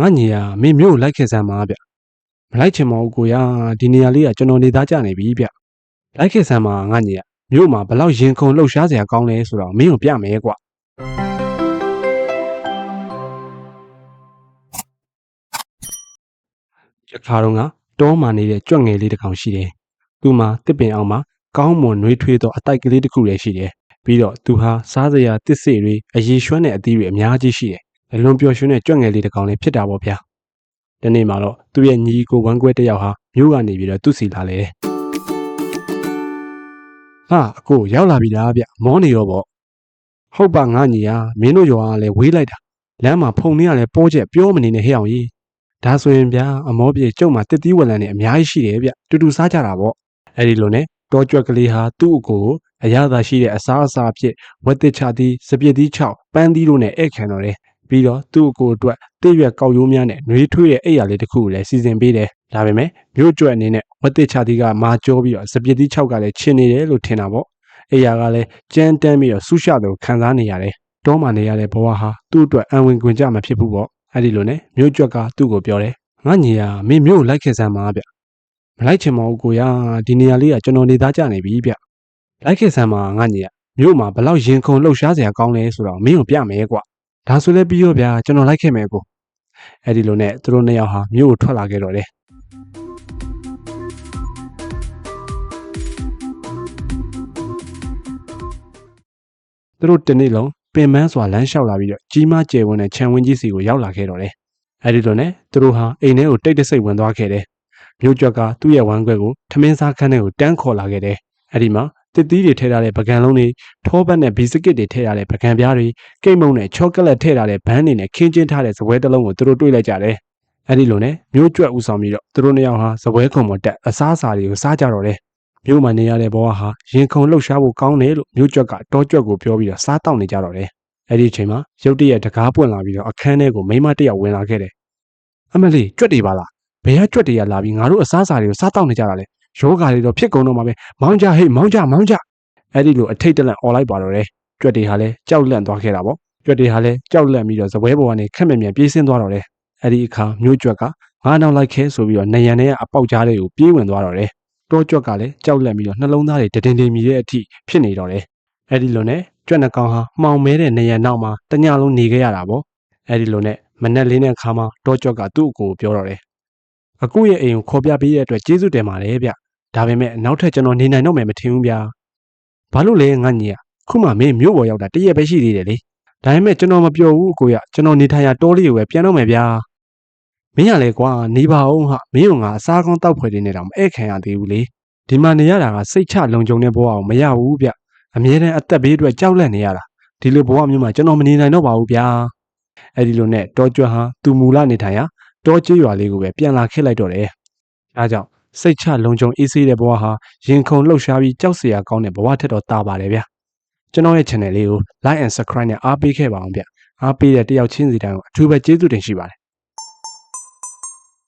ငါညီကမင်းမျိုးကိုလိုက်ခဲ့စမ်းပါဗျမလိုက်ချင်ပါဘူးကိုရဒီနေရာလေးကကျွန်တော်နေသားကြနေပြီဗျလိုက်ခဲ့စမ်းပါငါညီကမျိုးမှာဘလောက်ရင်ခုန်လှုပ်ရှားစရာကောင်းလဲဆိုတော့မင်းကိုပြမယ်ကွရခါတော့ကတောမှနေတဲ့ကြွက်ငယ်လေးတစ်ကောင်ရှိတယ်သူမှာတစ်ပင်အောင်မှာကောင်းမွန်နှွေးထွေးသောအတိုက်ကလေးတစ်ခုလည်းရှိတယ်ပြီးတော့သူဟာစားစရာတစ်စေတွေအရေရွှမ်းတဲ့အသီးတွေအများကြီးရှိတယ် အလွန်ပျော်ရွှင်တဲ့ကြွက်ငယ်လေးတစ်ကောင်လည်းဖြစ်တာပေါ့ဗျာဒီနေ့မှာတော့သူ့ရဲ့ညီကိုဝမ်းကွဲတစ်ယောက်ဟာမြို့ကနေပြီးတော့သူ့စီလာလေဟာအကိုရောက်လာပြီလားဗျမောနေရောပေါ့ဟုတ်ပါငါညီယာမင်းတို့ရွာကလည်းဝေးလိုက်တာလမ်းမှာဖုန်နေရလဲပိုးချက်ပြောမနေနဲ့ဟဲ့အောင်ကြီးဒါဆိုရင်ဗျာအမောပြေကျုံမှာတစ်သီးဝလန်နဲ့အများကြီးရှိတယ်ဗျတူတူစားကြတာပေါ့အဲ့ဒီလိုနဲ့တောကြွက်ကလေးဟာသူ့အကိုကိုအရသာရှိတဲ့အစားအစာအဖြစ်ဝက်တစ်ချသီးစပြစ်သီး6ပန်းသီးတို့နဲ့ဧည့်ခံတော်တယ် ပြီးတော့သူ့အကိုအတွက်တည့်ရွက်ကောက်ရိုးများနဲ့နှွေးထွေးတဲ့အိပ်ရာလေးတစ်ခုကိုလည်းစီစဉ်ပေးတယ်ဒါပေမဲ့မြို့ကျွတ်အနေနဲ့ဝက်တစ်ချသီးကမာကြောပြီးတော့စပြစ်သီး6ကလည်းချင်နေတယ်လို့ထင်တာပေါ့အိပ်ရာကလည်းကြမ်းတမ်းပြီးတော့ဆူရှတယ်ခံစားနေရတယ်တောမှနေရတဲ့ဘဝဟာသူ့အတွက်အံဝင်ခွင်ကြမှာဖြစ်ဘူးပေါ့အဲ့ဒီလိုနဲ့မြို့ကျွက်ကသူ့ကိုပြောတယ်ငါညီယာမင်းမြို့ကိုလိုက်ခဲ့စမ်းပါဗျမလိုက်ချင်ပါဘူးကိုရဒီနေရာလေးကကျွန်တော်နေသားကြနေပြီဗျလိုက်ခဲ့စမ်းပါငါညီယာမြို့မှာဘလောက်ရင်ခုန်လှုပ်ရှားစရာကောင်းလဲဆိုတော့မင်းကိုပြမယ်ကွ ဒါဆိုလည်းပြီးရောဗျာကျွန်တော်လိုက်ခဲ့မယ်ကိုအဲ့ဒီလိုနဲ့သူတို့နှစ်ယောက်ဟာမြို့ကိုထွက်လာခဲ့တော့တယ်သူတို့တနေ့လုံးပင်ပန်းစွာလမ်းလျှောက်လာပြီးတော့ကြီးမားကျယ်ဝန်းတဲ့ခြံဝင်းကြီးစီကိုရောက်လာခဲ့တော့တယ်အဲ့ဒီလိုနဲ့သူတို့ဟာအိမ်ထဲကိုတိတ်တဆိတ်ဝင်သွားခဲ့တယ်မြို့ကျွက်ကသူ့ရဲ့ဝမ်းခွဲကိုထမင်းစားခန်းထဲကိုတန်းခေါ်လာခဲ့တယ်အဲ့ဒီမှာ တစ်သီးတွေထည့်ထားတဲ့ပကံလုံးတွေထောပတ်နဲ့ဘီစကစ်တွေထည့်ထားတဲ့ပကံပြားတွေကိတ်မုံနဲ့ချောကလက်ထည့်ထားတဲ့ဘန်းတွေနဲ့ခင်းကျင်းထားတဲ့ဇပွဲတစ်လုံးကိုသူတို့တွေ့လိုက်ကြတယ်အဲ့ဒီလိုနဲ့မြို့ကျွက်ဦးဆောင်ပြီးတော့သူတို့နှစ်ယောက်ဟာဇပွဲခုံပေါ်တက်အစားအစာတွေကိုစားကြတော့တယ်မြို့မှာနေရတဲ့ဘဝဟာရင်ခုန်လှုပ်ရှားဖို့ကောင်းတယ်လို့မြို့ကျွက်ကတောကျွက်ကိုပြောပြီးတော့စားတောက်နေကြတော့တယ်အဲ့ဒီအချိန်မှာရုတ်တရက်တကားပွင့်လာပြီးတော့အခန်းထဲကိုမိမတစ်ယောက်ဝင်လာခဲ့တယ်အမလီကြွက်တွေပါလားဘယ်ကကြွက်တွေကလာပြီးငါတို့အစားအစာတွေကိုစားတောက်နေကြတာလဲ ယောဂါတွေတော့ဖြစ်ကုန်တော့မှာပဲမောင်းကြဟေးမောင်းကြမောင်းကြအဲ့ဒီလိုအထိတ်တလန့်អော်လိုက်ပါတော့တယ်ကြွက်တွေဟာလည်းကြောက်လန့်သွားခဲ့တာပေါ့ကြွက်တွေဟာလည်းကြောက်လန့်ပြီးတော့ဇပွဲပေါ်ကနေခက်မြက်မြက်ပြေးဆင်းသွားတော့တယ်အဲ့ဒီအခါမျိုးကြွက်ကငါနောက်လိုက်ခဲဆိုပြီးတော့နေရန်ထဲကအပေါက်ကြားတွေကိုပြေးဝင်သွားတော့တယ်တောကြွက်ကလည်းကြောက်လန့်ပြီးတော့နှလုံးသားတွေတဒင်တင်မြည်တဲ့အထိဖြစ်နေတော့တယ်အဲ့ဒီလိုနဲ့ကြွက်နှကောင်ဟာမှောင်မဲတဲ့နေရန်နောက်မှာတညလုံးနေခဲ့ရတာပေါ့အဲ့ဒီလိုနဲ့မနဲ့လေးနဲ့ခါမှာတောကြွက်ကသူ့အကိုကိုပြောတော့တယ်အကူရဲ့အိမ်ကိုခေါ်ပြပေးတဲ့အတွက်ကျေးဇူးတင်ပါတယ်ဗျ ဒါပေမဲ့နောက်ထပ်ကျွန်တော်နေနိုင်တော့မယ်မထင်ဘူးဗျာဘာလို့လဲငါညီကခုမှမင်းမြို့ပေါ်ရောက်တာတရက်ပဲရှိသေးတယ်လေဒါပေမဲ့ကျွန်တော်မပြောဘူးအကိုရကျွန်တော်နေထိုင်ရတောလေးကိုပဲပြန်တော့မယ်ဗျာမင်းရလဲကွာနေပါအောင်ဟာမင်းကငါအစားကောင်းတောက်ဖွယ်တွေနဲ့တော့မဧည့်ခံရသေးဘူးလေဒီမှာနေရတာကစိတ်ချလုံခြုံတဲ့ဘဝကိုမရဘူးဗျအမြဲတမ်းအသက်ဘေးအတွက်ကြောက်လန့်နေရတာဒီလိုဘဝမျိုးမှာကျွန်တော်မနေနိုင်တော့ပါဘူးဗျာအဲ့ဒီလိုနဲ့တောကျွတ်ဟာသူမူလနေထိုင်ရတောကျေးရွာလေးကိုပဲပြန်လာခဲ့လိုက်တော့တယ်အဲကြောင့် စိတ်ချလုံခြုံအေးဆေးတဲ့ဘဝဟာရင်ခုန်လှုပ်ရှားပြီးကြောက်စရာကောင်းတဲ့ဘဝထက်တော့တာပါတယ်ဗျာကျွန်တော်ရဲ့ channel လေးကို like and subscribe နဲ့အားပေးခဲ့ပါအောင်ဗျအားပေးတဲ့တယောက်ချင်းစီတိုင်းကိုအထူးပဲကျေးဇူးတင်ရှိပါတယ်